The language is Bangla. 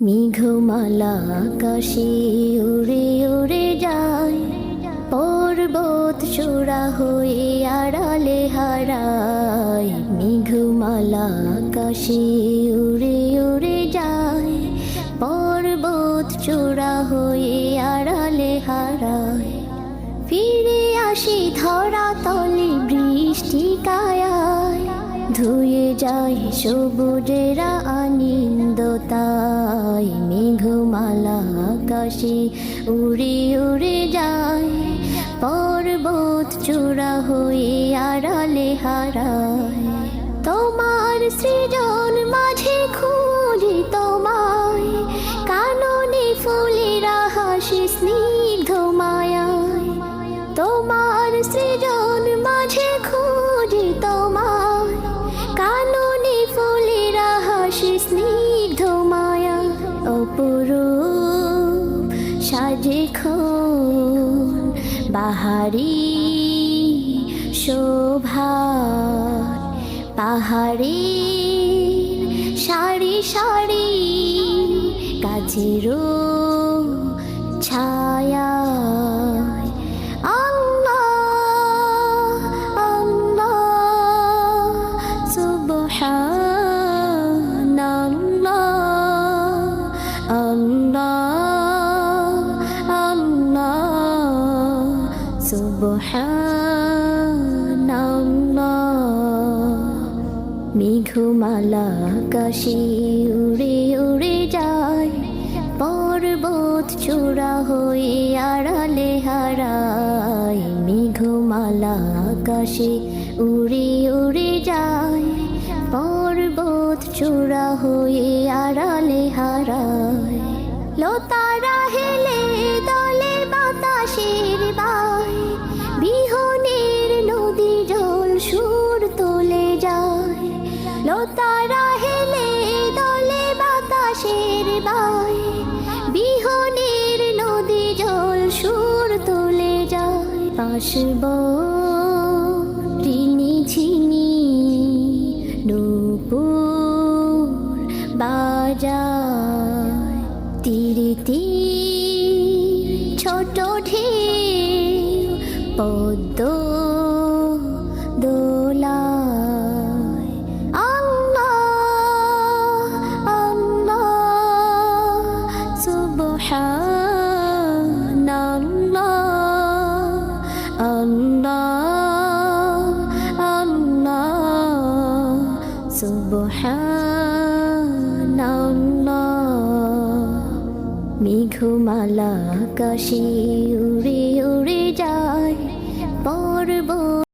মেঘমালা আকাশে উড়ে উড়ে যায়। পর্বত চূড়া হয়ে আড়ালে হারায়। মেঘমালা আকাশে উড়ে উড়ে যায়। পর্বত চূড়া হয়ে আড়ালে হারায়। ফিরে আসি ধরা তলে বৃষ্টি কায়ায় ধুয়ে যায় সবুজেরা আনন্দতাই আকাশে উড়ে উড়ে যায়। পর্বত চূড়া হয়ে আড়ালে হারায়। তোমার সৃজন মাঝে খুঁজি তোমায়। কাননে ফুলেরা হাসি স্নিগ্ধ মায়ায়। তোমার সৃজন মাঝে খুঁজি তোমায়। কাননে ফুলেরা হাসি স্নিগ্ধ খন বাহারি শোভা পাহাড়ি সারি সারি কাজের ছায়া। মেঘমালা আকাশে উড়ে উড়ে যায়। পর্বত চূড়া হয়ে আড়ালে হারায়। মেঘমালা আকাশে উড়ে উড়ে যায়। পর্বত চূড়া হয়ে আড়ালে হারায়। লতারা হেলে লতারা হেলে দলে বাতাসের বাই বিহনের নদী জল সুর তোলে যায় পাশব রিনি ঝিনি নূপুর বাজায়। তীরে তীর, ছোট ঢেউ পদ্ম আল্লাহ আল্লাহ সুবহানাল্লাহ। মেঘমালা আকাশে উড়ে উড়ে যায় পর্বত।